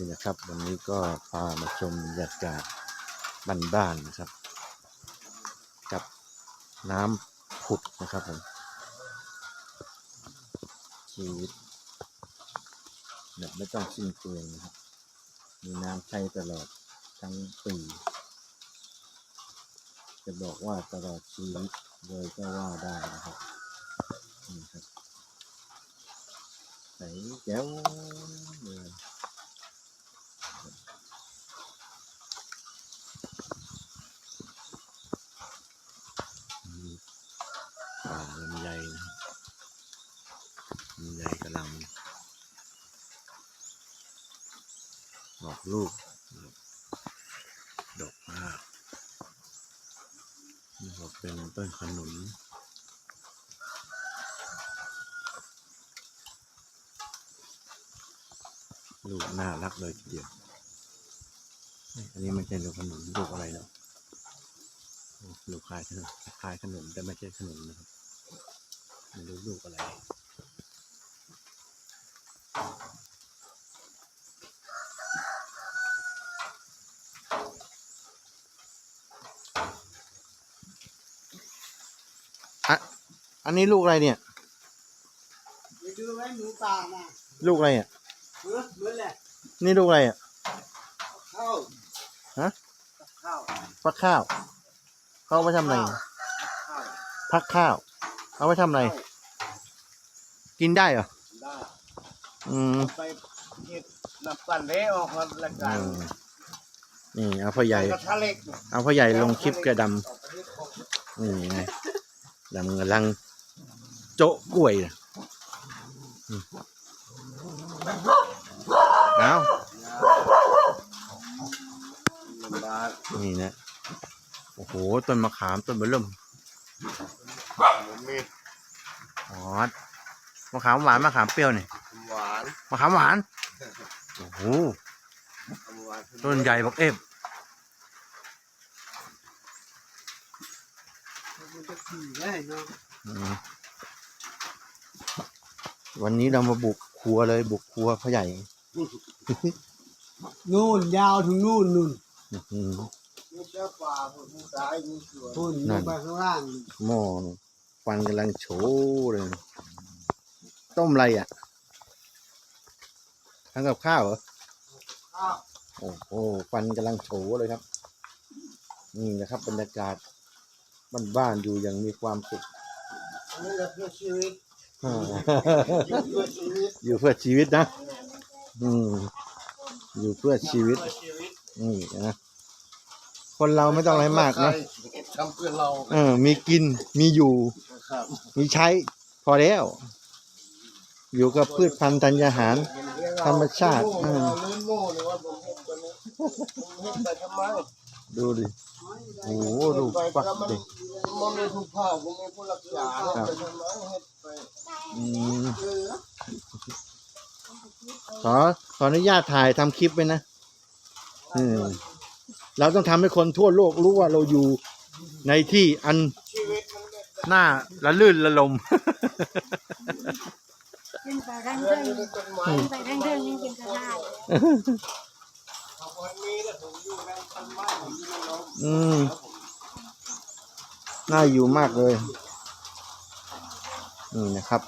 นี่นะครับ วันนี้ก็พามาชมบรรยากาศบ้านๆนะครับ กับน้ำผุดนะครับผมชีวิตแบบไม่ต้องสิ้นเปลืองนะครับ มีน้ำใช้ตลอดทั้งปี จะบอกว่าตลอดชีวิตเลยก็ว่าได้นะครับนี่ครับใสแจ๋วเลย ป่าลำไยนะลำไยกำลังออกลูกดอกมากนี่ก็เป็นต้นขนุนลูกน่ารักเลยทีเดียว อันนี้ไม่ใช่ลูกขนุนลูกอะไรเนาะลูกคล้ายขนุนคล้ายขนุนแต่ไม่ใช่ขนุนนะครับ ไม่รู้ลูกอะไรอะอันนี้ลูกอะไรเนี่ย ไปดูไว้หมูป่าน่ะลูกอะไรอะเมื่อเมื่อแหละนี่ลูกอะไรอะ เข้าฮะ เข้า ฟักข้าว เขาเอาไปทำอะไรเข้าพักข้าว เอาไปทำอะไร กินได้เหรอ ได้อืมไปเห็ดนับกันเด้ออกมาละกัอืนมนี่เอาพ่อใหญ่ กระทะเล็กเอาพ่อใหญ่ลงคลิปกระดออกไปเฮ็ดของำนี่ไงดำกำลังโจ๊ะกล้วยน่ะอืมเอาลำบากนี่นะ โอ้โห ต้นมะขามต้นเบอร์เริ่ม ผมมีอ๋อมะขามหวานมะขามเปรี้ยวนี่หวานมะขามหวานโอ้โหหวานต้นใหญ่บักเอฟมันจะขี่ได้เนาะอืมวันนี้เรามาบุกครัวเลยบุกครัวพ่อใหญ่นู่นยาวถึงนู่นนู่นอื้อหือนี่เจ้าป่าผมมีสายมีสวนพุ่นนั่ลนงไปข้างล่างหม้อนี่ ควันกำลังโฉเลย ต้มอะไรอะทำกับข้าวเหรอข้าวโอ้โหควันกำลังโฉเลยครับ นี่นะครับบรรยากาศบ้านๆอยู่อย่างมีความสุขอันนี้เราเพื่อชีวิตอ่าอยู่เพื่อชีวิตอยู่เพื่อชีวิตนะ อืม อยู่เพื่อชีวิตเพื่อชีวิตนี่นะ คนเราไม่ต้องอะไรมากนะ ทำเพื่อเราเออ มีกินมีอยู่ ครับมีใช้ พอแล้ว อยู่กับพืชพันธุ์ธัญญาหาร ธรรมชาติเออือมลื่นโม่เลยว่าผมเห็นตัวนี้ผมเห็นไปทำไมดูดิโอ้โหดูฟักมันเด็กมันมีผู้พ่อผมมีผู้รักษาไปทำไมเห็ดไปอืมเออขอขออนุญาตถ่ายทำคลิปไว้นะอืมเราต้องทำให้คนทั่วโลกรู้ว่าเราอยู่ ในที่อันชีวิตมันเนี่ยหน้าละลื่นละลม ขึ้นไปข้างเรื่เทิองงนี้เป็นไม้ขึ้นไปข้างเทิงนี่เป็นกระดาษพอวันนี้แล้วผมอยู่ในต้นไม้ผมอยู่ในร่มอืมน่าอยู่มากเลย นี่นะครับ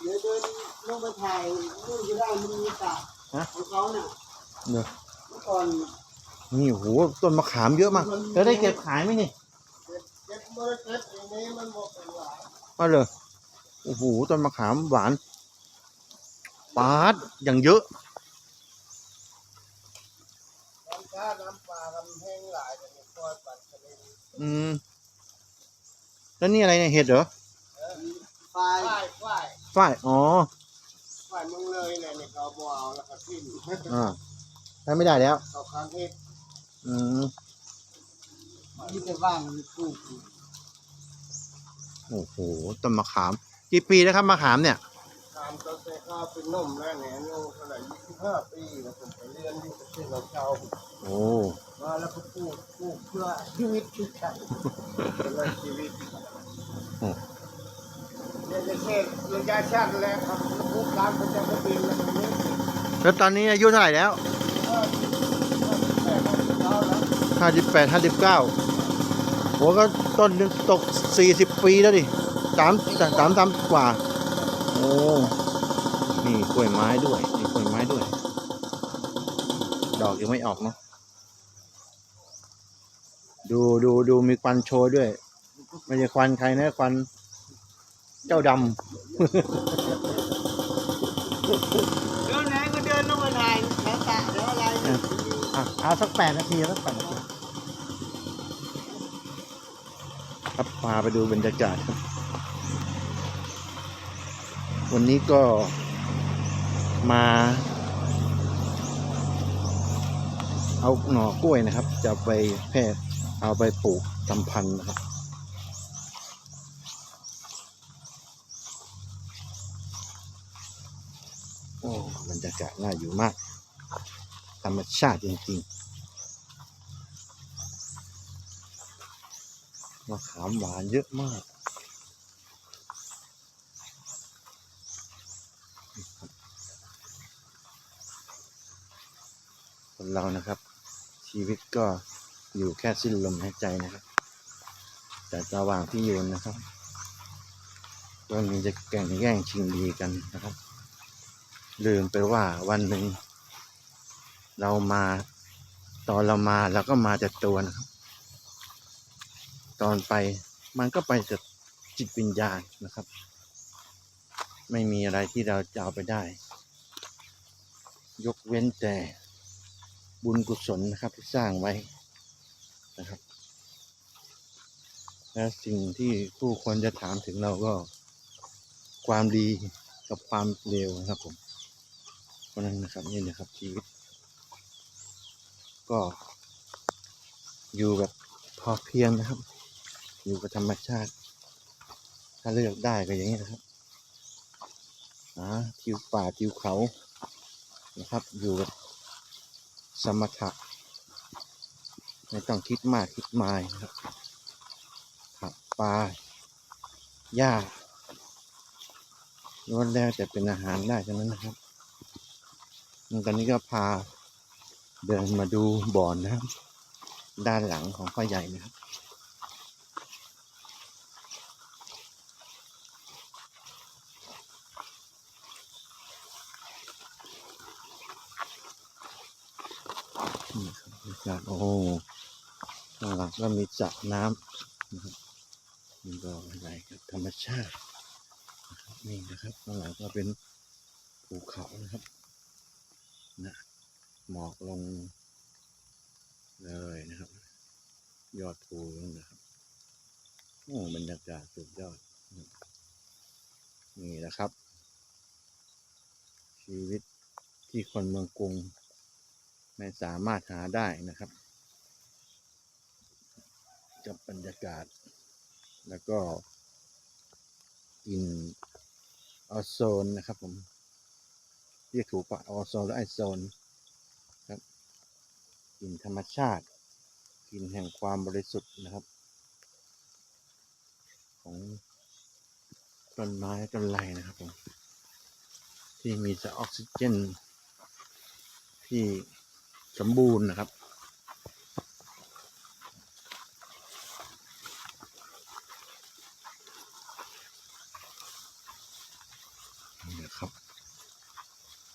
เดี๋ยวเดินลงไปถ่ายรูปจะได้มันมีตาฮะของเขาน่ะเนอะเมื่อก่อน นี่โหต้นมะขามเยอะมากจะได้เก็บขายไหมนี่เก็บเก็บเมื่อเก็บอย่างนี้มันหมดเป็นหลายเอาเลยโอ้โหต้นมะขามหวานปาดอย่างเยอะน้ำชาน้ำปลาลำแห้งหลายแต่เนี่ยคอยปัดทะเลอืมแล้วนี่อะไรเนี่ยเห็ดเหรอไฟฝ่ายฝ่ายฝ้ายอ๋อฝ่ายมึงเลยเนี่ยเนี่ยเขาบอกเอาแล้วก็ทิ้งอ่าใช้ไม่ได้แล้วเขาค้างเฮ็ด อืมที่แต่ว่างมันปลูกอยู่โอ้โหต้นมะขาม กี่ปีแล้วครับมะขามเนี่ย ตามตั้งแต่ข้าวเป็นหนุ่มแล้วเนี่ยอายุเท่าไหร่ยี่สิบห้าปีแล้วผมไปเรียนที่ประเทศเราเช่าโอ้มาแล้วก็ปลูกปลูกเพื่อชีวิตที่ใช่เป็นชีวิตเนี่ยจะเช่นระยะชาติแล้วครับปลูกร้านประจำบินแล้วตรงนี้แล้วตอนนี้อายุเท่าไหร่แล้ว ห้าสิบแปดห้าสิบเก้าแล้วห้าสิบแปดห้าสิบเก้าโหก็ต้นหนึ่งตกสี่สิบปีแล้วดิสามสามสามกว่า โอ้นี่กล้วยไม้ด้วยนี่กล้วยไม้ด้วย ดอกยังไม่ออกเนาะดูดูดูมีควันโชยด้วยไม่ใช่ควันใครนะควันเจ้าดเดินไหนก็เดินลงมาถ่ายแถวตะแถวอะไรเนี่ยำอะเอาสักแปดนาทีสักแปดนาที ครับพาไปดูบรรยากาศครับ วันนี้ก็มา เอาหน่อกล้วยนะครับ จะไปแพร่เอาไปปลูกทำพันธุ์นะครับโอ้บรรยากาศน่าอยู่มาก ธรรมชาติจริงๆ มะขามหวานเยอะมากคนเรานะครับ ชีวิตก็อยู่แค่สิ้นลมหายใจนะครับ แต่ระหว่างที่อยู่นะครับก็มีจะแก่งแย่งชิงดีกันนะครับ ลืมไปว่าวันหนึ่งเรามาตอนเรามาเราก็มาแต่ตัวนะครับ ตอนไปมันก็ไปจากจิตวิญญาณนะครับ ไม่มีอะไรที่เราจะเอาไปได้ ยกเว้นแต่บุญกุศลนะครับที่สร้างไว้นะครับ และสิ่งที่ผู้คนจะถามถึงเราก็ความดีกับความเลวนะครับผมเพราะนั้นนะครับนี่นะครับชีวิต ก็อยู่แบบพอเพียงนะครับ อยู่กับธรรมชาติ ถ้าเลือกได้ก็อย่างนี้นะครับอ่าทิวป่าทิวเขานะครับ อยู่กับสมถะไม่ต้องคิดมากคิดมายนะครับผักปลาหญ้าล้วนแล้วแต่เป็นอาหารได้ทั้งนั้นนะครับตอนนี้ก็พาเดินมาดูบ่อนนะครับด้านหลังของพ่อใหญ่นะครับ นี่ ครับบรรยากาศโอ้ข้างหลังก็มีสระน้ำนะครับนี่ก็อะไรครับธรรมชาตินะครับนี่นะครับข้างหลังก็เป็นภูเขานะครับนะหมอกลงเลยนะครับ ยอดภูนั่นนะครับโอ้บรรยากาศสุดยอดนะครับนี่แหละครับ ชีวิตที่คนเมืองกรุง ไม่สามารถหาได้นะครับ กับบรรยากาศ แล้วก็กลินออโซนนะครับผมเรียกถูกปะออโซนหรือไอโซนครับกลิ่นธรรมชาติกลิ่นแห่งความบริสุทธิ์นะครับ ของต้นไม้ต้นไรนะครับผมที่มีสารออกซิเจนที่ สมบูรณ์นะครับ นี่นะครับ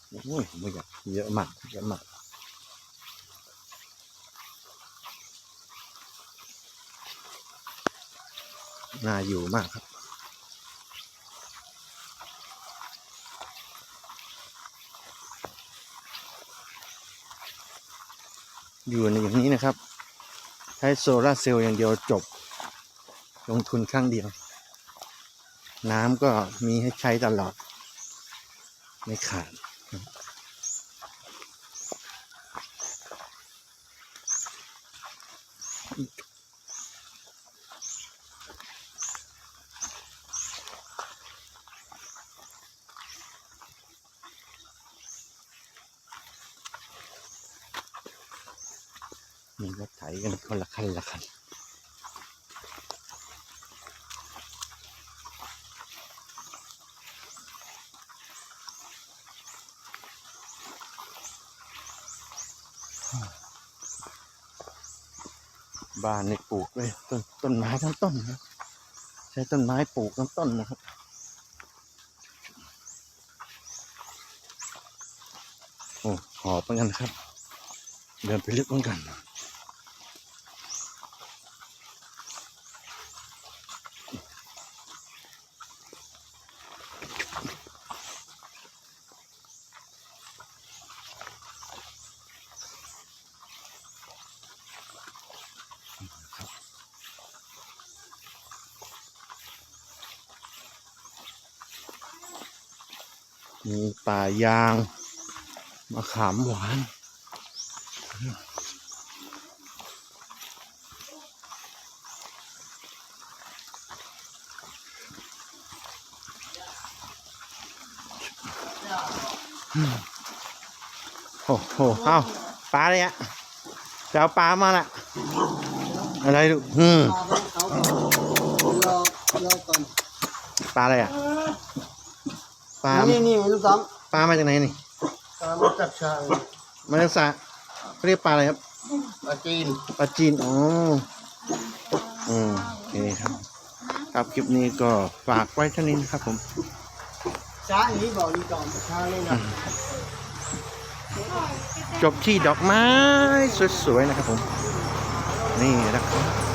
โอ้ยไม่อยากเยอะมากเยอะมากน่าอยู่มากครับ อยู่ในอย่างนี้นะครับ ใช้โซลาร์เซลล์อย่างเดียวจบ ลงทุนครั้งเดียว น้ำก็มีให้ใช้ตลอด ไม่ขาด คับบ้านนี่ปลูกเลยต้นต้นไม้ทั้งต้นนะใช้ต้นไม้ปลูกทั้งต้นนะครับโอ้หอบเหมือนกันครับ เดินไปลึกเหมือนกัน มีป่ายางมะขามหวานโอ้โหเอ้าปลาเลยอะจะเอาปลามาละอะไรลูอืมรอรอก่อนปลาอะไรอะ ปลานี่นี่ลูกสองปลามาจากไหนนี่ตามมาจากชางมาจากสระเขาเรียกปลาอะไรครับ ปลาจีน ปลาจีน อ๋ออืมโอเคครับ ครับ คลิปนี้ก็ฝากไว้เท่านี้นะครับผม ช้าอย่างนี้บอกนี่ก่อนชางนี่นะ จบที่ดอกไม้สวยๆนะครับผม นี่นะครับ